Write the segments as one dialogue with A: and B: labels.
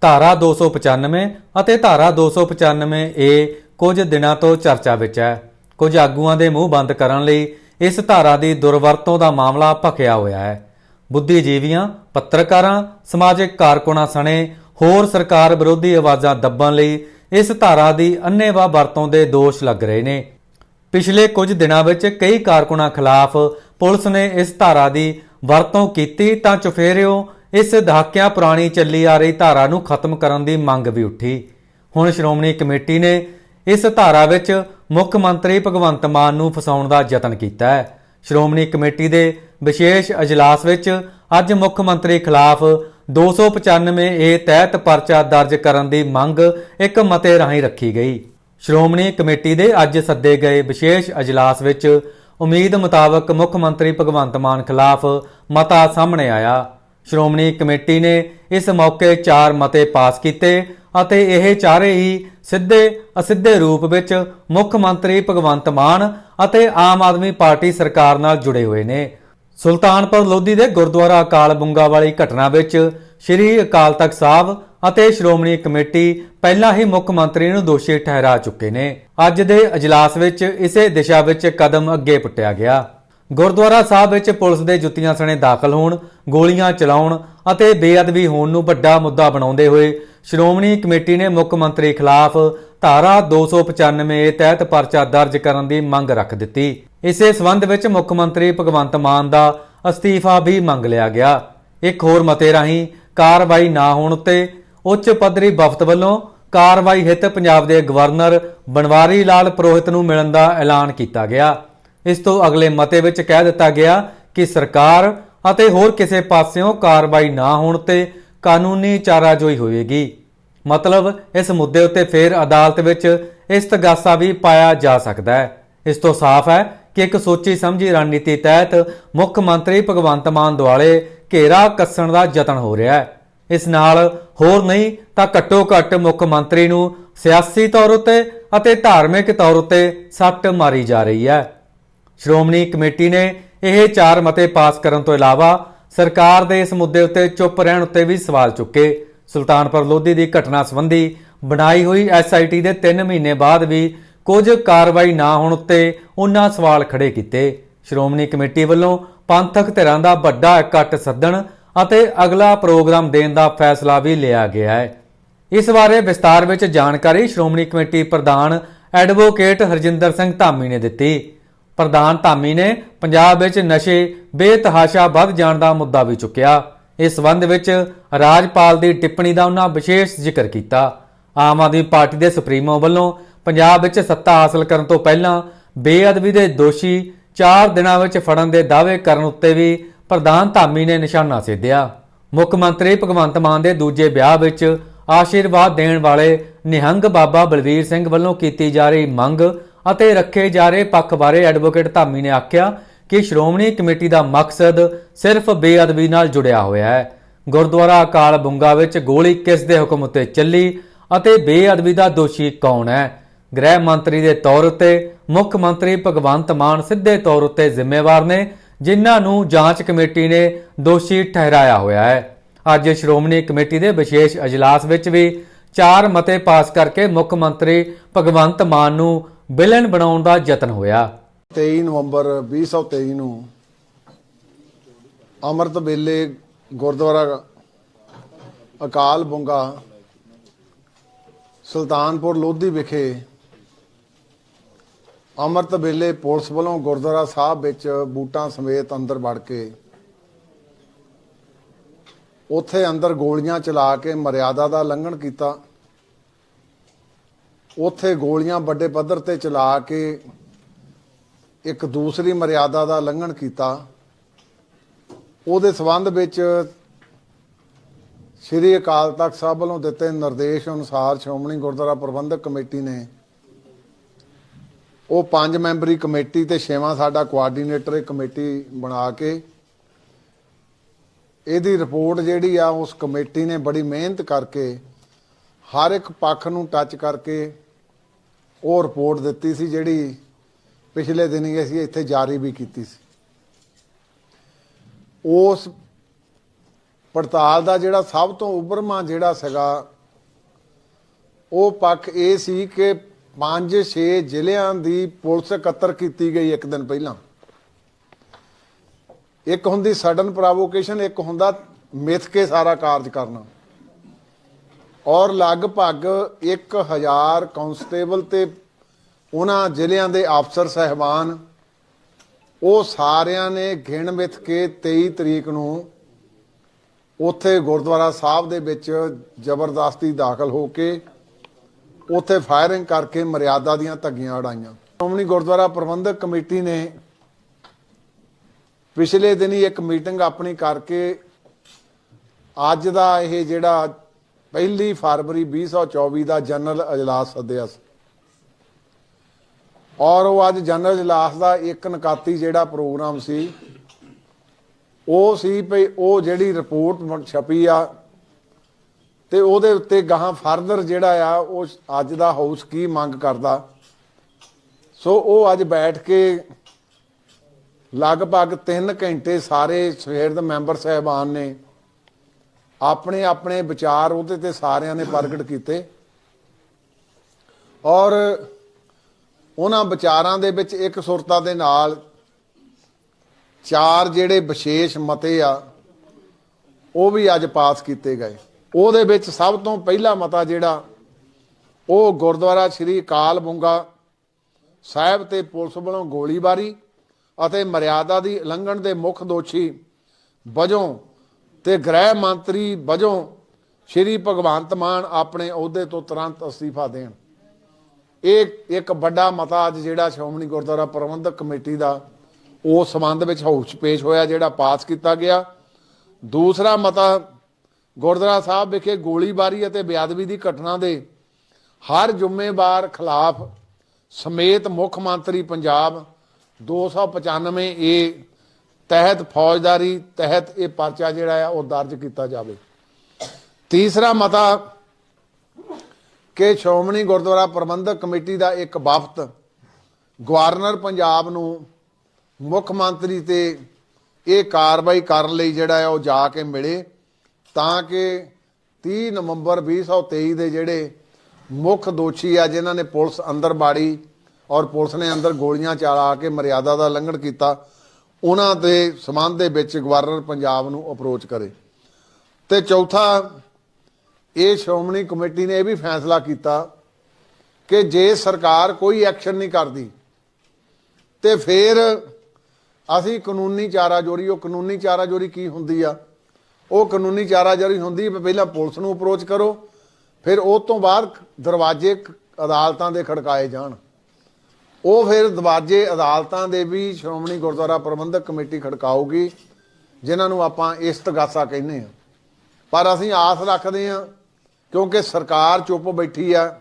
A: ਧਾਰਾ 295 ਅਤੇ ਧਾਰਾ 295 ਏ ਕੁਝ ਦਿਨਾਂ ਤੋਂ ਚਰਚਾ ਵਿੱਚ ਹੈ। ਕੁਝ ਆਗੂਆਂ ਦੇ ਮੂੰਹ ਬੰਦ ਕਰਨ ਲਈ ਇਸ ਧਾਰਾ ਦੀ ਦੁਰਵਰਤੋਂ ਦਾ ਮਾਮਲਾ ਭਖਿਆ ਹੋਇਆ ਹੈ। ਬੁੱਧੀਜੀਵੀਆਂ, ਪੱਤਰਕਾਰਾਂ, ਸਮਾਜਿਕ ਕਾਰਕੁਨਾਂ ਸਣੇ ਹੋਰ ਸਰਕਾਰ ਵਿਰੋਧੀ ਆਵਾਜ਼ਾਂ ਦੱਬਣ ਲਈ ਇਸ ਧਾਰਾ ਦੀ ਅੰਨ੍ਹੇਵਾਹ ਵਰਤੋਂ ਦੇ ਦੋਸ਼ ਲੱਗ ਰਹੇ ਨੇ। ਪਿਛਲੇ ਕੁਝ ਦਿਨਾਂ ਵਿੱਚ ਕਈ ਕਾਰਕੁਨਾਂ ਖਿਲਾਫ ਪੁਲਿਸ ਨੇ ਇਸ ਧਾਰਾ ਦੀ ਵਰਤੋਂ ਕੀਤੀ ਤਾਂ ਚੁਫੇਰਿਓ ਇਸ ਦਹਾਕਿਆਂ ਪੁਰਾਣੀ ਚੱਲੀ ਆ ਰਹੀ ਧਾਰਾ ਨੂੰ ਖਤਮ ਕਰਨ ਦੀ ਮੰਗ ਵੀ ਉੱਠੀ। ਹੁਣ ਸ਼੍ਰੋਮਣੀ ਕਮੇਟੀ ਨੇ ਇਸ ਧਾਰਾ ਵਿੱਚ ਮੁੱਖ ਮੰਤਰੀ ਭਗਵੰਤ ਮਾਨ ਨੂੰ ਫਸਾਉਣ ਦਾ ਯਤਨ ਕੀਤਾ ਹੈ। ਸ਼੍ਰੋਮਣੀ ਕਮੇਟੀ ਦੇ ਵਿਸ਼ੇਸ਼ ਅਜਲਾਸ ਵਿੱਚ ਅੱਜ ਮੁੱਖ ਮੰਤਰੀ ਖਿਲਾਫ 295 ਏ ਤਹਿਤ ਪਰਚਾ ਦਰਜ ਕਰਨ ਦੀ ਮੰਗ ਇੱਕ ਮਤੇ ਰਾਹੀਂ ਰੱਖੀ ਗਈ। ਸ਼੍ਰੋਮਣੀ ਕਮੇਟੀ ਦੇ ਅੱਜ ਸੱਦੇ ਗਏ ਵਿਸ਼ੇਸ਼ ਅਜਲਾਸ ਵਿੱਚ ਉਮੀਦ ਮੁਤਾਬਕ ਮੁੱਖ ਮੰਤਰੀ ਭਗਵੰਤ ਮਾਨ ਖਿਲਾਫ ਮਤਾ ਸਾਹਮਣੇ ਆਇਆ। ਸ਼੍ਰੋਮਣੀ ਕਮੇਟੀ ਨੇ ਇਸ ਮੌਕੇ ਚਾਰ ਮਤੇ ਪਾਸ ਕੀਤੇ ਅਤੇ ਇਹ ਚਾਰੇ ਹੀ ਸਿੱਧੇ ਅਸਿੱਧੇ ਰੂਪ ਵਿੱਚ ਮੁੱਖ ਮੰਤਰੀ ਭਗਵੰਤ ਮਾਨ ਅਤੇ ਆਮ ਆਦਮੀ ਪਾਰਟੀ ਸਰਕਾਰ ਨਾਲ ਜੁੜੇ ਹੋਏ ਨੇ। ਸੁਲਤਾਨਪੁਰ ਲੋਧੀ ਦੇ ਗੁਰਦੁਆਰਾ ਅਕਾਲ ਬੁੰਗਾ ਵਾਲੀ ਘਟਨਾ ਵਿੱਚ ਸ੍ਰੀ ਅਕਾਲ ਤਖਤ ਸਾਹਿਬ ਅਤੇ ਸ਼੍ਰੋਮਣੀ ਕਮੇਟੀ ਪਹਿਲਾਂ ਹੀ ਮੁੱਖ ਮੰਤਰੀ ਨੂੰ ਦੋਸ਼ੀ ਠਹਿਰਾ ਚੁੱਕੇ ਨੇ। ਅੱਜ ਦੇ ਅਜਲਾਸ ਵਿੱਚ ਇਸੇ ਦਿਸ਼ਾ ਵਿੱਚ ਕਦਮ ਅੱਗੇ ਪੁੱਟਿਆ ਗਿਆ। ਗੁਰਦੁਆਰਾ ਸਾਹਿਬ ਵਿੱਚ ਪੁਲਿਸ ਦੇ ਜੁੱਤੀਆਂ ਸਣੇ ਦਾਖਲ ਹੋਣ, ਗੋਲੀਆਂ ਚਲਾਉਣ ਅਤੇ ਬੇਅਦਬੀ ਹੋਣ ਨੂੰ ਵੱਡਾ ਮੁੱਦਾ ਬਣਾਉਂਦੇ ਹੋਏ ਸ਼੍ਰੋਮਣੀ ਕਮੇਟੀ ਨੇ ਮੁੱਖ ਮੰਤਰੀ ਖਿਲਾਫ ਧਾਰਾ 295 ਏ ਤਹਿਤ ਪਰਚਾ ਦਰਜ ਕਰਨ ਦੀ ਮੰਗ ਰੱਖ ਦਿੱਤੀ। ਇਸੇ ਸਬੰਧ ਵਿੱਚ ਮੁੱਖ ਮੰਤਰੀ ਭਗਵੰਤ ਮਾਨ ਦਾ ਅਸਤੀਫਾ ਵੀ ਮੰਗ ਲਿਆ ਗਿਆ। ਇੱਕ ਹੋਰ ਮਤੇ ਰਾਹੀਂ, ਕਾਰਵਾਈ ਨਾ ਹੋਣ ਉੱਤੇ ਉੱਚ ਪੱਧਰੀ ਵਫਦ ਵੱਲੋਂ ਕਾਰਵਾਈ ਹਿੱਤ ਪੰਜਾਬ ਦੇ ਗਵਰਨਰ ਬਨਵਾਰੀ ਲਾਲ ਪ੍ਰੋਹਿਤ ਨੂੰ ਮਿਲਣ ਦਾ ਐਲਾਨ ਕੀਤਾ ਗਿਆ। ਇਸ ਤੋਂ ਅਗਲੇ ਮਤੇ ਵਿੱਚ ਕਹਿ ਦਿੱਤਾ ਗਿਆ ਕਿ ਸਰਕਾਰ ਅਤੇ ਹੋਰ ਕਿਸੇ ਪਾਸਿਓਂ ਕਾਰਵਾਈ ਨਾ ਹੋਣ ਤੇ ਕਾਨੂੰਨੀ ਚਾਰਾਜੋਈ ਹੋਵੇਗੀ। ਮਤਲਬ ਇਸ ਮੁੱਦੇ ਉੱਤੇ ਫੇਰ ਅਦਾਲਤ ਵਿੱਚ ਇਸਤਗਾਸਾ ਵੀ ਪਾਇਆ ਜਾ ਸਕਦਾ ਹੈ। ਇਸ ਤੋਂ ਸਾਫ਼ ਹੈ ਕਿ ਇੱਕ ਸੋਚੀ ਸਮਝੀ ਰਣਨੀਤੀ ਤਹਿਤ ਮੁੱਖ ਮੰਤਰੀ ਭਗਵੰਤ ਮਾਨ ਦੁਆਲੇ ਘੇਰਾ ਕੱਸਣ ਦਾ ਯਤਨ ਹੋ ਰਿਹਾ ਹੈ। ਇਸ ਨਾਲ ਹੋਰ ਨਹੀਂ ਤਾਂ ਘੱਟੋ ਘੱਟ ਮੁੱਖ ਮੰਤਰੀ ਨੂੰ ਸਿਆਸੀ ਤੌਰ ਉਤੇ ਅਤੇ ਧਾਰਮਿਕ ਤੌਰ ਉਤੇ ਸੱਟ ਮਾਰੀ ਜਾ ਰਹੀ ਹੈ। ਸ਼੍ਰੋਮਣੀ ਕਮੇਟੀ ਨੇ ਇਹ ਚਾਰ ਮਤੇ ਪਾਸ ਕਰਨ ਤੋਂ ਇਲਾਵਾ ਸਰਕਾਰ ਦੇ ਇਸ ਮੁੱਦੇ ਉੱਤੇ ਚੁੱਪ ਰਹਿਣ ਉੱਤੇ ਵੀ ਸਵਾਲ ਚੁੱਕੇ। ਸੁਲਤਾਨਪੁਰ ਲੋਧੀ ਦੀ ਘਟਨਾ ਸੰਬੰਧੀ ਬਣਾਈ ਹੋਈ ਐਸਆਈਟੀ ਦੇ 3 ਮਹੀਨੇ ਬਾਅਦ ਵੀ ਕੁਝ ਕਾਰਵਾਈ ਨਾ ਹੋਣ ਉੱਤੇ ਉਹਨਾਂ ਸਵਾਲ ਖੜੇ ਕੀਤੇ। ਸ਼੍ਰੋਮਣੀ ਕਮੇਟੀ ਵੱਲੋਂ ਪੰਥਕ ਧਿਰਾਂ ਦਾ ਵੱਡਾ ਇਕੱਠ ਸੱਦਣ ਅਤੇ ਅਗਲਾ ਪ੍ਰੋਗਰਾਮ ਦੇਣ ਦਾ ਫੈਸਲਾ ਵੀ ਲਿਆ ਗਿਆ ਹੈ। ਇਸ ਬਾਰੇ ਵਿਸਤਾਰ ਵਿੱਚ ਜਾਣਕਾਰੀ ਸ਼੍ਰੋਮਣੀ ਕਮੇਟੀ ਪ੍ਰਧਾਨ ਐਡਵੋਕੇਟ ਹਰਜਿੰਦਰ ਸਿੰਘ ਧਾਮੀ ਨੇ ਦਿੱਤੀ। ਪ੍ਰਧਾਨ ਧਾਮੀ ਨੇ ਪੰਜਾਬ ਵਿੱਚ ਨਸ਼ੇ, ਬੇਤਹਾਸ਼ਾ ਵੱਧ ਜਾਣ ਦਾ ਮੁੱਦਾ ਵੀ ਚੁੱਕਿਆ। ਇਸ ਸੰਬੰਧ ਵਿੱਚ ਰਾਜਪਾਲ ਦੀ ਟਿੱਪਣੀ ਦਾ ਉਹਨਾਂ ਵਿਸ਼ੇਸ਼ ਜ਼ਿਕਰ ਕੀਤਾ। ਆਮ ਆਦਮੀ ਪਾਰਟੀ ਦੇ ਸੁਪਰੀਮੋ ਵੱਲੋਂ ਪੰਜਾਬ ਵਿੱਚ ਸੱਤਾ ਹਾਸਲ ਕਰਨ ਤੋਂ ਪਹਿਲਾਂ ਬੇਅਦਬੀ ਦੇ ਦੋਸ਼ੀ 4 ਦਿਨਾਂ ਵਿੱਚ ਫੜਨ ਦੇ ਦਾਅਵੇ ਕਰਨ ਉੱਤੇ ਵੀ ਪ੍ਰਧਾਨ ਧਾਮੀ ਨੇ ਨਿਸ਼ਾਨਾ ਸੇਧਿਆ। ਮੁੱਖ ਮੰਤਰੀ ਭਗਵੰਤ ਮਾਨ ਦੇ ਦੂਜੇ ਵਿਆਹ ਵਿੱਚ ਆਸ਼ੀਰਵਾਦ ਦੇਣ ਵਾਲੇ ਨਿਹੰਗ ਬਾਬਾ ਬਲਵੀਰ ਸਿੰਘ ਵੱਲੋਂ ਕੀਤੀ ਜਾ ਰਹੀ ਮੰਗ ਅਤੇ ਰੱਖੇ ਜਾ ਰਹੇ ਪੱਖ ਬਾਰੇ ਐਡਵੋਕੇਟ ਧਾਮੀ ਨੇ ਆਖਿਆ ਕਿ ਸ਼੍ਰੋਮਣੀ ਕਮੇਟੀ ਦਾ ਮਕਸਦ ਸਿਰਫ ਬੇਅਦਬੀ ਨਾਲ ਜੁੜਿਆ ਹੋਇਆ ਹੈ। ਗੁਰਦੁਆਰਾ ਅਕਾਲ ਬੁੰਗਾ ਵਿੱਚ ਗੋਲੀ ਕਿਸ ਦੇ ਹੁਕਮ ਉੱਤੇ ਚੱਲੀ ਅਤੇ ਬੇਅਦਬੀ ਦਾ ਦੋਸ਼ੀ ਕੌਣ ਹੈ? ਗ੍ਰਹਿ ਮੰਤਰੀ ਦੇ ਤੌਰ ਉੱਤੇ ਮੁੱਖ ਮੰਤਰੀ ਭਗਵੰਤ ਮਾਨ ਸਿੱਧੇ ਤੌਰ ਉੱਤੇ ਜ਼ਿੰਮੇਵਾਰ ਨੇ, ਜਿਨ੍ਹਾਂ ਨੂੰ ਜਾਂਚ ਕਮੇਟੀ ਨੇ ਦੋਸ਼ੀ ਠਹਿਰਾਇਆ ਹੋਇਆ ਹੈ। ਅੱਜ ਸ਼੍ਰੋਮਣੀ ਕਮੇਟੀ ਦੇ ਵਿਸ਼ੇਸ਼ ਅਜਲਾਸ ਵਿੱਚ ਵੀ ਚਾਰ ਮਤੇ ਪਾਸ ਕਰਕੇ ਮੁੱਖ ਮੰਤਰੀ ਭਗਵੰਤ ਮਾਨ ਨੂੰ ਬਿਲਨ ਬਣਾਉਣ ਦਾ ਯਤਨ ਹੋਇਆ।
B: 23 ਨਵੰਬਰ 2023 ਨੂੰ ਅੰਮ੍ਰਿਤ ਵੇਲੇ ਗੁਰਦੁਆਰਾ ਅਕਾਲ ਬੁੰਗਾ ਸੁਲਤਾਨਪੁਰ ਲੋਧੀ ਵਿਖੇ ਅੰਮ੍ਰਿਤ ਵੇਲੇ ਪੁਲਿਸ ਵੱਲੋਂ ਗੁਰਦੁਆਰਾ ਸਾਹਿਬ ਵਿੱਚ ਬੂਟਾਂ ਸਮੇਤ ਅੰਦਰ ਵੜ ਕੇ ਉੱਥੇ ਅੰਦਰ ਗੋਲੀਆਂ ਚਲਾ ਕੇ ਮਰਿਆਦਾ ਦਾ ਉਲੰਘਣ ਕੀਤਾ। ਉੱਥੇ ਗੋਲੀਆਂ ਵੱਡੇ ਪੱਧਰ ਤੇ ਚਲਾ ਕੇ ਇੱਕ ਦੂਸਰੀ ਮਰਿਆਦਾ ਦਾ ਲੰਘਣ ਕੀਤਾ। ਉਹਦੇ ਸਬੰਧ ਵਿੱਚ ਸ੍ਰੀ ਅਕਾਲ ਤਖਤ ਸਾਹਿਬ ਵੱਲੋਂ ਦਿੱਤੇ ਨਿਰਦੇਸ਼ ਅਨੁਸਾਰ ਸ਼੍ਰੋਮਣੀ ਗੁਰਦੁਆਰਾ ਪ੍ਰਬੰਧਕ ਕਮੇਟੀ ਨੇ ਉਹ ਪੰਜ ਮੈਂਬਰੀ ਕਮੇਟੀ ਤੇ ਛੇਵਾਂ ਸਾਡਾ ਕੋਆਰਡੀਨੇਟਰ ਇਹ ਕਮੇਟੀ ਬਣਾ ਕੇ ਇਹਦੀ ਰਿਪੋਰਟ ਜਿਹੜੀ ਆ ਉਸ ਕਮੇਟੀ ਨੇ ਬੜੀ ਮਿਹਨਤ ਕਰਕੇ ਹਰ ਇੱਕ ਪੱਖ ਨੂੰ ਟੱਚ ਕਰਕੇ ਉਹ ਰਿਪੋਰਟ ਦਿੱਤੀ ਸੀ ਜਿਹੜੀ ਪਿਛਲੇ ਦਿਨੀ ਅਸੀਂ ਇੱਥੇ ਜਾਰੀ ਵੀ ਕੀਤੀ ਸੀ। ਉਸ ਪੜਤਾਲ ਦਾ ਜਿਹੜਾ ਸਭ ਤੋਂ ਉਬਰਮਾ ਜਿਹੜਾ ਸੀਗਾ, ਉਹ ਪੱਖ ਇਹ ਸੀ ਕਿ 5-6 ਜ਼ਿਲ੍ਹਿਆਂ ਦੀ ਪੁਲਿਸ ਇਕੱਤਰ ਕੀਤੀ ਗਈ ਇੱਕ ਦਿਨ ਪਹਿਲਾਂ। ਇੱਕ ਹੁੰਦੀ ਸਡਨ ਪ੍ਰੋਵੋਕੇਸ਼ਨ ਇੱਕ ਹੁੰਦਾ ਮਿਥ ਕੇ ਸਾਰਾ ਕਾਰਜ ਕਰਨਾ। ਔਰ ਲਗਭਗ 1000 ਕਾਂਸਟੇਬਲ ਤੇ ਉਹਨਾਂ ਜ਼ਿਲ੍ਹਿਆਂ ਦੇ ਅਫਸਰ ਸਹਿਬਾਨ, ਉਹ ਸਾਰਿਆਂ ਨੇ ਗਿਣ ਮਿਥ ਕੇ 23 ਤਰੀਕ ਨੂੰ ਉੱਥੇ ਗੁਰਦੁਆਰਾ ਸਾਹਿਬ ਦੇ ਵਿੱਚ ਜ਼ਬਰਦਸਤੀ ਦਾਖਲ ਹੋ ਕੇ ਉੱਥੇ ਫਾਇਰਿੰਗ ਕਰਕੇ ਮਰਿਆਦਾ ਦੀਆਂ ਧੱਗੀਆਂ ਉਡਾਈਆਂ। ਸ਼੍ਰੋਮਣੀ ਗੁਰਦੁਆਰਾ ਪ੍ਰਬੰਧਕ ਕਮੇਟੀ ਨੇ ਪਿਛਲੇ ਦਿਨੀ ਇੱਕ ਮੀਟਿੰਗ ਆਪਣੀ ਕਰਕੇ ਅੱਜ ਦਾ ਇਹ ਜਿਹੜਾ ਪਹਿਲੀ ਫਰਵਰੀ 2024 ਦਾ ਜਨਰਲ ਅਜਲਾਸ ਸੱਦਿਆ ਸੀ। ਔਰ ਉਹ ਅੱਜ ਜਨਰਲ ਅਜਲਾਸ ਦਾ ਇੱਕ ਨਕਾਤੀ ਜਿਹੜਾ ਪ੍ਰੋਗਰਾਮ ਸੀ, ਉਹ ਸੀ ਭਈ ਉਹ ਜਿਹੜੀ ਰਿਪੋਰਟ ਛਪੀ ਆ ਤੇ ਉਹਦੇ ਉੱਤੇ ਗਾਹਾਂ ਫਰਦਰ ਜਿਹੜਾ ਆ, ਉਹ ਅੱਜ ਦਾ ਹਾਊਸ ਕੀ ਮੰਗ ਕਰਦਾ। ਸੋ ਉਹ ਅੱਜ ਬੈਠ ਕੇ ਲਗਭਗ 3 ਘੰਟੇ ਸਾਰੇ ਸਵੇਰ ਦੇ ਮੈਂਬਰ ਸਹਿਬਾਨ ਨੇ ਆਪਣੇ ਆਪਣੇ ਵਿਚਾਰ ਉਹਦੇ ਤੇ ਸਾਰਿਆਂ ਨੇ ਪ੍ਰਗਟ ਕੀਤੇ। ਔਰ ਉਹਨਾਂ ਵਿਚਾਰਾਂ ਦੇ ਵਿੱਚ ਇੱਕ ਸੁਰਤਾ ਦੇ ਨਾਲ ਚਾਰ ਜਿਹੜੇ ਵਿਸ਼ੇਸ਼ ਮਤੇ ਆ, ਉਹ ਵੀ ਅੱਜ ਪਾਸ ਕੀਤੇ ਗਏ। ਉਹਦੇ ਵਿੱਚ ਸਭ ਤੋਂ ਪਹਿਲਾ ਮਤਾ ਜਿਹੜਾ, ਉਹ ਗੁਰਦੁਆਰਾ ਸ੍ਰੀ ਅਕਾਲ ਬੁੰਗਾ ਸਾਹਿਬ ਤੇ ਪੁਲਿਸ ਵੱਲੋਂ ਗੋਲੀਬਾਰੀ ਅਤੇ ਮਰਿਆਦਾ ਦੀ ਉਲੰਘਣ ਦੇ ਮੁੱਖ ਦੋਸ਼ੀ ਵਜੋਂ ਤੇ ਗ੍ਰਹਿ ਮੰਤਰੀ ਵਜੋਂ ਸ਼੍ਰੀ ਭਗਵੰਤ ਮਾਨ ਆਪਣੇ ਅਹੁਦੇ ਤੋਂ ਤੁਰੰਤ ਅਸਤੀਫਾ ਦੇਣ। ਇਹ ਇੱਕ ਵੱਡਾ ਮਤਾ ਅੱਜ ਜਿਹੜਾ ਸ਼੍ਰੋਮਣੀ ਗੁਰਦੁਆਰਾ ਪ੍ਰਬੰਧਕ ਕਮੇਟੀ ਦਾ ਉਸ ਸੰਬੰਧ ਵਿੱਚ ਹਾਊਸ 'ਚ ਪੇਸ਼ ਹੋਇਆ, ਜਿਹੜਾ ਪਾਸ ਕੀਤਾ ਗਿਆ। ਦੂਸਰਾ ਮਤਾ, ਗੁਰਦੁਆਰਾ ਸਾਹਿਬ ਵਿਖੇ ਗੋਲੀਬਾਰੀ ਅਤੇ ਬੇਅਦਬੀ ਦੀ ਘਟਨਾ ਦੇ ਹਰ ਜ਼ਿੰਮੇਵਾਰ ਖਿਲਾਫ ਸਮੇਤ ਮੁੱਖ ਮੰਤਰੀ ਪੰਜਾਬ 295 ਏ ਤਹਿਤ ਫੌਜਦਾਰੀ, ਤਹਿਤ ਇਹ ਪਰਚਾ ਜਿਹੜਾ ਆ, ਉਹ ਦਰਜ ਕੀਤਾ ਜਾਵੇ। ਤੀਸਰਾ ਮਤਾ ਕਿ ਸ਼੍ਰੋਮਣੀ ਗੁਰਦੁਆਰਾ ਪ੍ਰਬੰਧਕ ਕਮੇਟੀ ਦਾ ਇੱਕ ਵਫਦ ਗਵਰਨਰ ਪੰਜਾਬ ਨੂੰ ਮੁੱਖ ਮੰਤਰੀ ਤੇ ਇਹ ਕਾਰਵਾਈ ਕਰਨ ਲਈ ਜਿਹੜਾ ਆ, ਉਹ ਜਾ ਕੇ ਮਿਲੇ ਤਾਂ ਕਿ 30 ਨਵੰਬਰ 2023 ਦੇ ਜਿਹੜੇ ਮੁੱਖ ਦੋਸ਼ੀ ਆ, ਜਿਨ੍ਹਾਂ ਨੇ ਪੁਲਿਸ ਅੰਦਰ ਬਾੜੀ ਔਰ ਪੁਲਿਸ ਨੇ ਅੰਦਰ ਗੋਲੀਆਂ ਚਲਾ ਕੇ ਮਰਿਆਦਾ ਦਾ ਉਲੰਘਣ ਕੀਤਾ ਉਹਨਾਂ ਦੇ ਸਬੰਧ ਦੇ ਵਿੱਚ ਗਵਰਨਰ ਪੰਜਾਬ ਨੂੰ ਅਪਰੋਚ ਕਰੇ। ਤੇ ਚੌਥਾ, ਇਹ ਸ਼੍ਰੋਮਣੀ ਕਮੇਟੀ ਨੇ ਇਹ ਵੀ ਫੈਸਲਾ ਕੀਤਾ ਕਿ ਜੇ ਸਰਕਾਰ ਕੋਈ ਐਕਸ਼ਨ ਨਹੀਂ ਕਰਦੀ, ਤੇ ਫਿਰ ਅਸੀਂ ਕਾਨੂੰਨੀ ਚਾਰਾਜੋਰੀ, ਉਹ ਕਾਨੂੰਨੀ ਚਾਰਾਜੋਰੀ ਕੀ ਹੁੰਦੀ ਆ? ਉਹ ਕਾਨੂੰਨੀ ਚਾਰਾਜੋਰੀ ਹੁੰਦੀ ਵੀ ਪਹਿਲਾਂ ਪੁਲਿਸ ਨੂੰ ਅਪਰੋਚ ਕਰੋ, ਫਿਰ ਉਹ ਤੋਂ ਬਾਅਦ ਦਰਵਾਜ਼ੇ ਅਦਾਲਤਾਂ ਦੇ ਖੜਕਾਏ ਜਾਣ। ਉਹ ਫਿਰ ਦਰਵਾਜ਼ੇ ਅਦਾਲਤਾਂ ਦੇ ਵੀ ਸ਼੍ਰੋਮਣੀ ਗੁਰਦੁਆਰਾ ਪ੍ਰਬੰਧਕ ਕਮੇਟੀ ਖੜਕਾਊਗੀ, ਜਿਨ੍ਹਾਂ ਨੂੰ ਆਪਾਂ ਇਸਤਗਾਸਾ ਕਹਿੰਦੇ ਆ ਪਰ ਅਸੀਂ ਆਸ ਰੱਖਦੇ ਆ ਕਿਉਂਕਿ ਸਰਕਾਰ ਚੁੱਪ ਬੈਠੀ ਆ,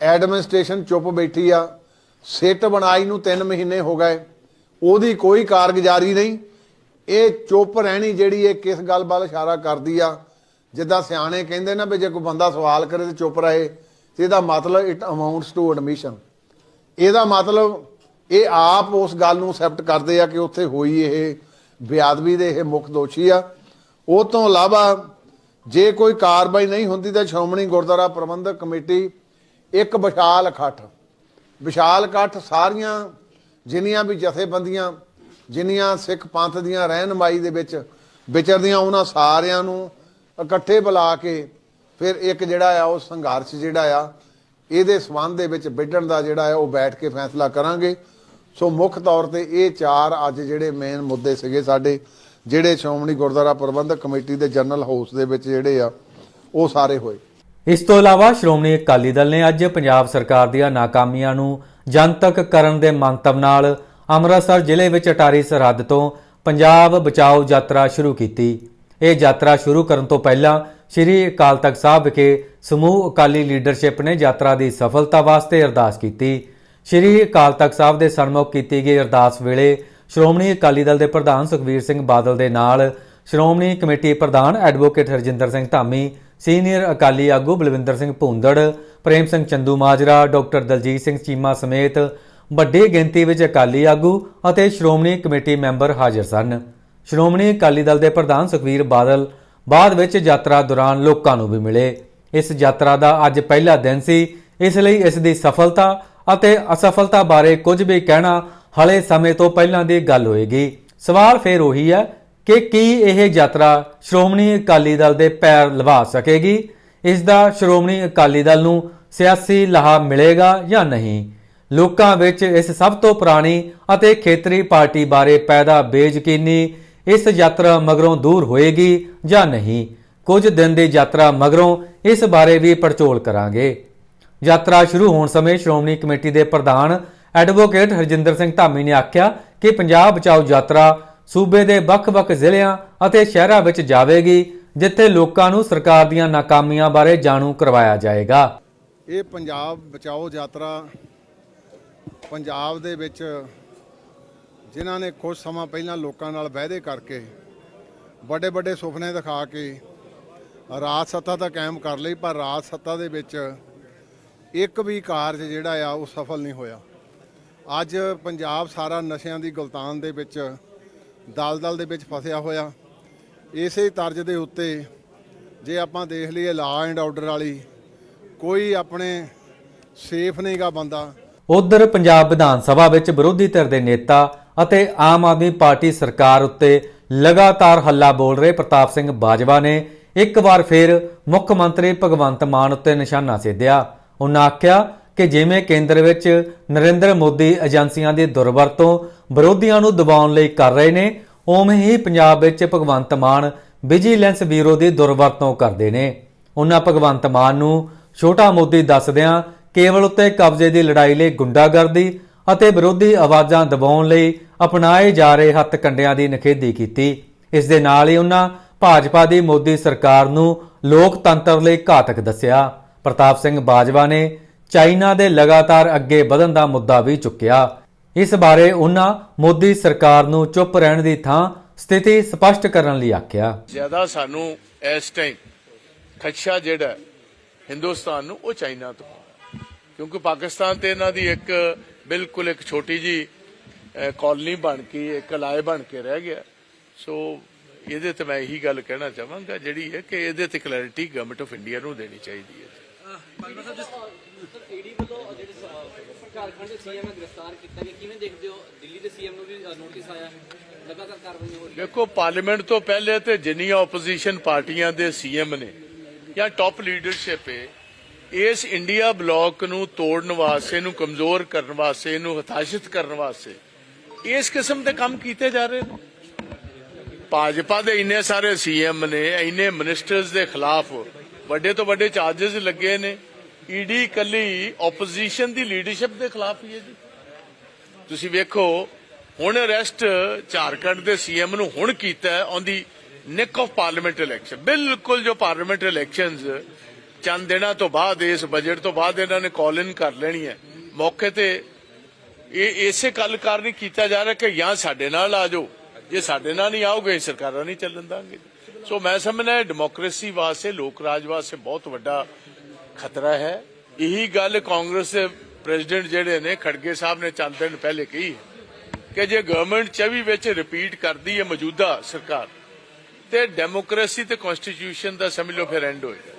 B: ਐਡਮਿਨਿਸਟ੍ਰੇਸ਼ਨ ਚੁੱਪ ਬੈਠੀ ਆ, ਸਿੱਟ ਬਣਾਈ ਨੂੰ 3 ਮਹੀਨੇ ਹੋ ਗਏ, ਉਹਦੀ ਕੋਈ ਕਾਰਗੁਜ਼ਾਰੀ ਨਹੀਂ। ਇਹ ਚੁੱਪ ਰਹਿਣੀ ਜਿਹੜੀ ਇਹ ਕਿਸ ਗੱਲ ਵੱਲ ਇਸ਼ਾਰਾ ਕਰਦੀ ਆ, ਜਿੱਦਾਂ ਸਿਆਣੇ ਕਹਿੰਦੇ ਨਾ ਵੀ ਜੇ ਕੋਈ ਬੰਦਾ ਸਵਾਲ ਕਰੇ ਤੇ ਚੁੱਪ ਰਹੇ, ਤੇ ਇਹਦਾ ਮਤਲਬ ਇਟ ਅਮਾਉਂਟਸ ਟੂ ਐਡਮਿਸ਼ਨ ਇਹਦਾ ਮਤਲਬ ਇਹ ਆਪ ਉਸ ਗੱਲ ਨੂੰ ਐਕਸੈਪਟ ਕਰਦੇ ਆ ਕਿ ਉੱਥੇ ਹੋਈ ਇਹ ਬੇਅਦਬੀ ਦੇ ਇਹ ਮੁੱਖ ਦੋਸ਼ੀ ਆ। ਉਹ ਤੋਂ ਇਲਾਵਾ ਜੇ ਕੋਈ ਕਾਰਵਾਈ ਨਹੀਂ ਹੁੰਦੀ ਤਾਂ ਸ਼੍ਰੋਮਣੀ ਗੁਰਦੁਆਰਾ ਪ੍ਰਬੰਧਕ ਕਮੇਟੀ ਇੱਕ ਵਿਸ਼ਾਲ ਇਕੱਠ। ਵਿਸ਼ਾਲ ਇਕੱਠ ਸਾਰੀਆਂ ਜਿੰਨੀਆਂ ਵੀ ਜਥੇਬੰਦੀਆਂ, ਜਿੰਨੀਆਂ ਸਿੱਖ ਪੰਥ ਦੀਆਂ ਰਹਿਨਮਾਈ ਦੇ ਵਿੱਚ ਵਿਚਰਦੀਆਂ, ਉਹਨਾਂ ਸਾਰਿਆਂ ਨੂੰ ਇਕੱਠੇ ਬੁਲਾ ਕੇ ਫਿਰ ਇੱਕ ਜਿਹੜਾ ਆ ਉਹ ਸੰਘਰਸ਼ ਜਿਹੜਾ ਆ ਇਹਦੇ ਸਬੰਧ ਦੇ ਵਿੱਚ ਵਿੱਢਣ ਦਾ ਜਿਹੜਾ ਆ ਉਹ ਬੈਠ ਕੇ ਫੈਸਲਾ ਕਰਾਂਗੇ। ਸੋ ਮੁੱਖ ਤੌਰ ਤੇ ਇਹ ਚਾਰ ਅੱਜ ਜਿਹੜੇ ਮੇਨ ਮੁੱਦੇ ਸੀਗੇ ਸਾਡੇ, ਜਿਹੜੇ ਸ਼੍ਰੋਮਣੀ ਗੁਰਦੁਆਰਾ ਪ੍ਰਬੰਧਕ ਕਮੇਟੀ ਦੇ ਜਨਰਲ ਹਾਊਸ ਦੇ ਵਿੱਚ ਜਿਹੜੇ ਆ, ਉਹ ਸਾਰੇ ਹੋਏ।
A: ਇਸ ਤੋਂ ਇਲਾਵਾ ਸ਼੍ਰੋਮਣੀ ਅਕਾਲੀ ਦਲ ਨੇ ਅੱਜ ਪੰਜਾਬ ਸਰਕਾਰ ਦੀਆਂ ਨਾਕਾਮੀਆਂ ਨੂੰ ਜਨਤਕ ਕਰਨ ਦੇ ਮੰਤਵ ਨਾਲ ਅੰਮ੍ਰਿਤਸਰ ਜ਼ਿਲ੍ਹੇ ਵਿੱਚ ਅਟਾਰੀ ਸਰਹੱਦ ਤੋਂ ਪੰਜਾਬ ਬਚਾਓ ਯਾਤਰਾ ਸ਼ੁਰੂ ਕੀਤੀ। ਇਹ ਯਾਤਰਾ ਸ਼ੁਰੂ ਕਰਨ ਤੋਂ ਪਹਿਲਾਂ ਸ੍ਰੀ ਅਕਾਲ ਤਖਤ ਸਾਹਿਬ ਵਿਖੇ ਸਮੂਹ ਅਕਾਲੀ ਲੀਡਰਸ਼ਿਪ ਨੇ ਯਾਤਰਾ ਦੀ ਸਫਲਤਾ ਵਾਸਤੇ ਅਰਦਾਸ ਕੀਤੀ। ਸ੍ਰੀ ਅਕਾਲ ਤਖਤ ਸਾਹਿਬ ਦੇ ਸਨਮੁਖ ਕੀਤੀ ਗਈ ਅਰਦਾਸ ਵੇਲੇ ਸ਼੍ਰੋਮਣੀ ਅਕਾਲੀ ਦਲ ਦੇ ਪ੍ਰਧਾਨ ਸੁਖਬੀਰ ਸਿੰਘ ਬਾਦਲ ਦੇ ਨਾਲ ਸ਼੍ਰੋਮਣੀ ਕਮੇਟੀ ਪ੍ਰਧਾਨ ਐਡਵੋਕੇਟ ਹਰਜਿੰਦਰ ਸਿੰਘ ਧਾਮੀ, ਸੀਨੀਅਰ ਅਕਾਲੀ ਆਗੂ ਬਲਵਿੰਦਰ ਸਿੰਘ ਭੂੰਦੜ, ਪ੍ਰੇਮ ਸਿੰਘ ਚੰਦੂ ਮਾਜਰਾ, ਡਾਕਟਰ ਦਲਜੀਤ ਸਿੰਘ ਚੀਮਾ ਸਮੇਤ ਵੱਡੀ ਗਿਣਤੀ ਵਿੱਚ ਅਕਾਲੀ ਆਗੂ ਅਤੇ ਸ਼੍ਰੋਮਣੀ ਕਮੇਟੀ ਮੈਂਬਰ ਹਾਜ਼ਰ ਸਨ। ਸ਼੍ਰੋਮਣੀ ਅਕਾਲੀ ਦਲ ਦੇ ਪ੍ਰਧਾਨ ਸੁਖਬੀਰ ਬਾਦਲ ਬਾਅਦ ਵਿੱਚ ਯਾਤਰਾ ਦੌਰਾਨ ਲੋਕਾਂ ਨੂੰ ਵੀ ਮਿਲੇ। ਇਸ ਯਾਤਰਾ ਦਾ ਅੱਜ ਪਹਿਲਾ ਦਿਨ ਸੀ। ਇਸ ਲਈ ਇਸ ਦੀ ਸਫਲਤਾ ਅਤੇ ਅਸਫਲਤਾ ਬਾਰੇ ਕੁਝ ਵੀ ਕਹਿਣਾ ਹਲੇ ਸਮੇਂ ਤੋਂ ਪਹਿਲਾਂ ਦੀ ਗੱਲ ਹੋਏਗੀ। ਸਵਾਲ ਫੇਰ ਉਹੀ ਹੈ ਕਿ ਕੀ ਇਹ ਯਾਤਰਾ ਸ਼੍ਰੋਮਣੀ ਅਕਾਲੀ ਦਲ ਦੇ ਪੈਰ ਲਵਾ ਸਕੇਗੀ? ਇਸ ਦਾ ਸ਼੍ਰੋਮਣੀ ਅਕਾਲੀ ਦਲ ਨੂੰ ਸਿਆਸੀ ਲਾਹਾ ਮਿਲੇਗਾ ਜਾਂ ਨਹੀਂ? ਲੋਕਾਂ ਵਿੱਚ ਇਸ ਸਭ ਤੋਂ ਪੁਰਾਣੀ ਅਤੇ ਖੇਤਰੀ ਪਾਰਟੀ ਬਾਰੇ ਪੈਦਾ ਬੇਯਕੀਨੀ ਇਸ ਯਾਤਰਾ ਮਗਰੋਂ ਦੂਰ ਹੋਏਗੀ ਜਾਂ ਨਹੀਂ? ਕੁਝ ਦਿਨ ਦੀ ਯਾਤਰਾ ਮਗਰੋਂ ਇਸ ਬਾਰੇ ਵੀ ਪੜਚੋਲ ਕਰਾਂਗੇ। ਯਾਤਰਾ ਸ਼ੁਰੂ ਹੋਣ ਸਮੇਂ ਸ਼੍ਰੋਮਣੀ ਕਮੇਟੀ ਦੇ ਪ੍ਰਧਾਨ ਐਡਵੋਕੇਟ ਹਰਜਿੰਦਰ ਸਿੰਘ ਧਾਮੀ ਨੇ ਆਖਿਆ ਕਿ ਪੰਜਾਬ ਬਚਾਓ ਯਾਤਰਾ ਸੂਬੇ ਦੇ ਵੱਖ-ਵੱਖ ਜ਼ਿਲ੍ਹਿਆਂ ਅਤੇ ਸ਼ਹਿਰਾਂ ਵਿੱਚ ਜਾਵੇਗੀ, ਜਿੱਥੇ ਲੋਕਾਂ ਨੂੰ ਸਰਕਾਰ ਦੀਆਂ ਨਾਕਾਮੀਆਂ ਬਾਰੇ ਜਾਣੂ ਕਰਵਾਇਆ ਜਾਏਗਾ।
B: ਇਹ ਪੰਜਾਬ ਬਚਾਓ ਯਾਤਰਾ ਪੰਜਾਬ ਦੇ ਵਿੱਚ ਜਿਨ੍ਹਾਂ ਨੇ ਕੁਝ ਸਮਾਂ ਪਹਿਲਾਂ ਲੋਕਾਂ ਨਾਲ ਵਾਅਦੇ ਕਰਕੇ ਵੱਡੇ ਵੱਡੇ ਸੁਪਨੇ ਦਿਖਾ ਕੇ ਰਾਜ ਸੱਤਾ ਤਾਂ ਕਾਇਮ ਕਰ ਲਈ, ਪਰ ਰਾਜ ਸੱਤਾ ਦੇ ਵਿੱਚ ਇੱਕ ਵੀ ਕਾਰਜ ਜਿਹੜਾ ਆ, ਉਹ ਸਫਲ ਨਹੀਂ ਹੋਇਆ। ਅੱਜ ਪੰਜਾਬ ਸਾਰਾ ਨਸ਼ਿਆਂ ਦੀ ਗੁਲਤਾਨ ਦੇ ਵਿੱਚ, ਦਲਦਲ ਦੇ ਵਿੱਚ ਫਸਿਆ ਹੋਇਆ। ਇਸੇ ਤਰਜ਼ ਦੇ ਉੱਤੇ ਜੇ ਆਪਾਂ ਦੇਖ ਲਈਏ ਲਾ ਐਂਡ ਆਰਡਰ ਵਾਲੀ, ਕੋਈ ਆਪਣੇ ਸੇਫ ਨਹੀਂਗਾ ਬੰਦਾ।
A: ਉਧਰ ਪੰਜਾਬ ਵਿਧਾਨ ਸਭਾ ਵਿੱਚ ਵਿਰੋਧੀ ਧਿਰ ਦੇ ਨੇਤਾ ਅਤੇ ਆਮ ਆਦਮੀ ਪਾਰਟੀ ਸਰਕਾਰ ਉੱਤੇ ਲਗਾਤਾਰ ਹੱਲਾ ਬੋਲ ਰਹੇ ਪ੍ਰਤਾਪ ਸਿੰਘ ਬਾਜਵਾ ਨੇ ਇੱਕ ਵਾਰ ਫਿਰ ਮੁੱਖ ਮੰਤਰੀ ਭਗਵੰਤ ਮਾਨ ਉੱਤੇ ਨਿਸ਼ਾਨਾ ਸਾਧਿਆ। ਉਹਨਾਂ ਆਖਿਆ ਕਿ ਜਿਵੇਂ ਕੇਂਦਰ ਵਿੱਚ ਨਰਿੰਦਰ ਮੋਦੀ ਏਜੰਸੀਆਂ ਦੀ ਦੁਰਵਰਤੋਂ ਵਿਰੋਧੀਆਂ ਨੂੰ ਦਬਾਉਣ ਲਈ ਕਰ ਰਹੇ ਨੇ ਉਵੇਂ ਹੀ ਪੰਜਾਬ ਵਿੱਚ ਭਗਵੰਤ ਮਾਨ ਵਿਜੀਲੈਂਸ ਬਿਊਰੋ ਦੀ ਦੁਰਵਰਤੋਂ ਕਰਦੇ ਨੇ। ਉਹਨਾਂ ਭਗਵੰਤ ਮਾਨ ਨੂੰ ਛੋਟਾ ਮੋਦੀ ਦੱਸਦਿਆਂ ਕੇਵਲ ਉੱਤੇ ਕਬਜ਼ੇ ਦੀ ਲੜਾਈ ਲਈ ਗੁੰਡਾਗਰਦੀ ਅਤੇ ਵਿਰੋਧੀ ਆਵਾਜ਼ਾਂ ਦਬਾਉਣ ਲਈ ਅਪਣਾਏ ਜਾ ਰਹੇ ਹੱਥ ਕੰਡਿਆਂ ਦੀ ਨਖੇਦੀ ਕੀਤੀ। ਇਸ ਦੇ ਨਾਲ ਹੀ ਉਹਨਾਂ ਭਾਜਪਾ ਦੀ ਮੋਦੀ ਸਰਕਾਰ ਨੂੰ ਲੋਕਤੰਤਰ ਲਈ ਘਾਤਕ ਦੱਸਿਆ। ਪ੍ਰਤਾਪ ਸਿੰਘ ਬਾਜਵਾ ਨੇ ਚਾਈਨਾ ਦੇ ਲਗਾਤਾਰ ਅੱਗੇ ਵਧਣ ਦਾ ਮੁੱਦਾ ਵੀ ਚੁੱਕਿਆ। ਇਸ ਬਾਰੇ ਉਹਨਾਂ ਮੋਦੀ ਸਰਕਾਰ ਨੂੰ ਚੁੱਪ ਰਹਿਣ ਦੀ ਥਾਂ ਸਥਿਤੀ ਸਪਸ਼ਟ ਕਰਨ ਲਈ ਆਖਿਆ।
C: ਜ਼ਿਆਦਾ ਸਾਨੂੰ ਇਸ ਟਾਈਮ ਖਦਸ਼ਾ ਜਿਹੜਾ ਹਿੰਦੁਸਤਾਨ ਨੂੰ ਉਹ ਚਾਈਨਾ ਤੋਂ। ਕਿਉਂਕਿ ਪਾਕਿਸਤਾਨ ਤੇ ਇਹਨਾਂ ਦੀ ਇੱਕ ਬਿਲਕੁਲ ਇੱਕ ਛੋਟੀ ਜੀ ਕਾਲਨੀ ਬਣ ਕੇ ਇੱਕ ਲਾਏ ਬਣ ਕੇ ਰਹਿ ਗਿਆ। ਸੋ ਇਹਦੇ ਤੇ ਮੈਂ ਇਹੀ ਗੱਲ ਕਹਿਣਾ ਚਾਹਾਂਗਾ ਜਿਹੜੀ ਹੈ ਕਿ ਇਹਦੇ ਤੇ ਕਲੈਰਿਟੀ ਗਵਰਨਮੈਂਟ ਆਫ ਇੰਡੀਆ ਨੂੰ ਦੇਣੀ ਚਾਹੀਦੀ ਹੈ।
D: ਬਾਜਵਾ ਸਾਹਿਬ ਜਿਸ ਈਡੀ ਵੱਲੋਂ ਜਿਹੜੇ ਸ- ਝਾਰਖੰਡ ਦੇ ਸੀਐਮ ਨੂੰ ਗ੍ਰਿਫਤਾਰ ਕੀਤਾ ਗਿਆ ਕਿਵੇਂ ਦੇਖਦੇ ਹੋ? ਦਿੱਲੀ ਦੇ ਸੀਐਮ ਨੂੰ ਵੀ ਨੋਟਿਸ ਆਇਆ ਹੈ। ਲਗਾਤਾਰ ਕਾਰਵਾਈਆਂ ਹੋ ਰਹੀਆਂ
C: ਦੇਖੋ ਪਾਰਲੀਮੈਂਟ ਤੋਂ ਪਹਿਲੇ ਤੇ ਜਿੰਨੀਆਂ ਆਪੋਜੀਸ਼ਨ ਪਾਰਟੀਆਂ ਦੇ ਸੀਐਮ ਨੇ ਜਾਂ ਟਾਪ ਲੀਡਰਸ਼ਿਪ ਹੈ ਇਸ ਇੰਡੀਆ ਬਲੌਕ ਨੂੰ ਤੋੜਨ ਵਾਸਤੇ, ਨੂੰ ਕਮਜ਼ੋਰ ਕਰਨ ਵਾਸਤੇ ਇਹਨੂੰ ਹਤਾਸ਼ਿਤ ਕਰਨ ਵਾਸਤੇ ਇਸ ਕਿਸਮ ਦੇ ਕੰਮ ਕੀਤੇ ਜਾ ਰਹੇ ਨੇ? ਭਾਜਪਾ ਦੇ ਇੰਨੇ ਸਾਰੇ ਸੀਐਮ ਨੇ, ਇੰਨੇ ਮਿਨਿਸਟਰਸ ਦੇ ਖਿਲਾਫ ਵੱਡੇ ਤੋਂ ਵੱਡੇ ਚਾਰजेस ਲੱਗੇ ਨੇ। ਈਡੀ ਕੱਲੀ ਆਪੋਜੀਸ਼ਨ ਦੀ ਲੀਡਰਸ਼ਿਪ ਦੇ ਖਿਲਾਫ ਹੀ ਹੈ ਜੀ। ਤੁਸੀਂ ਵੇਖੋ, ਹੁਣ ਅਰੈਸਟ ਝਾਰਖੰਡ ਦੇ ਸੀਐਮ ਨੂੰ ਹੁਣ ਕੀਤਾ ਹੈ ਔਨ ਦੀ ਨਿਕ ਆਫ ਪਾਰਲੀਮੈਂਟ ਇਲੈਕਸ਼ਨ ਬਿਲਕੁਲ ਜੋ ਪਾਰਲੀਮੈਂਟ ਇਲੈਕਸ਼ਨਸ ਚੰਦ ਦਿਨਾਂ ਤੋਂ ਬਾਅਦ, ਇਸ ਬਜਟ ਤੋਂ ਬਾਅਦ ਇਹਨਾਂ ਨੇ ਕਾਲ ਇਨ ਕਰ ਲੈਣੀ ਹੈ। ਮੌਕੇ ਤੇ ਇਹ ਇਸੇ ਗੱਲ ਕਾਰਨ ਕੀਤਾ ਜਾ ਰਿਹਾ ਕਿ ਜਾਂ ਸਾਡੇ ਨਾਲ ਆ ਜਾਓ, ਜੇ ਸਾਡੇ ਨਾਲ ਨਹੀਂ ਆਓਗੇ ਸਰਕਾਰਾਂ ਨਹੀਂ ਚੱਲਣ ਦਾਂਗੇ। ਸੋ ਮੈਂ ਸਮਝਦਾ ਡੈਮੋਕ੍ਰੇਸੀ ਵਾਸਤੇ, ਲੋਕ ਰਾਜ ਵਾਸਤੇ ਬਹੁਤ ਵੱਡਾ ਖਤਰਾ ਹੈ। ਇਹੀ ਗੱਲ ਕਾਂਗਰਸ ਦੇ ਪ੍ਰੈਜ਼ੀਡੈਂਟ ਜਿਹੜੇ ਨੇ, ਖੜਗੇ ਸਾਹਿਬ ਨੇ ਚੰਦ ਦਿਨ ਪਹਿਲੇ ਕਹੀ ਕਿ ਜੇ ਗਵਰਨਮੈਂਟ 24 ਵਿੱਚ ਰਿਪੀਟ ਕਰਦੀ ਹੈ ਮੌਜੂਦਾ ਸਰਕਾਰ, ਤੇ ਡੈਮੋਕ੍ਰੇਸੀ ਤੇ ਕਨਸਟੀਟਿਊਸ਼ਨ ਦਾ ਸਮਝ ਲਓ, ਫਿਰ ਐਂਡ ਹੋਏਗਾ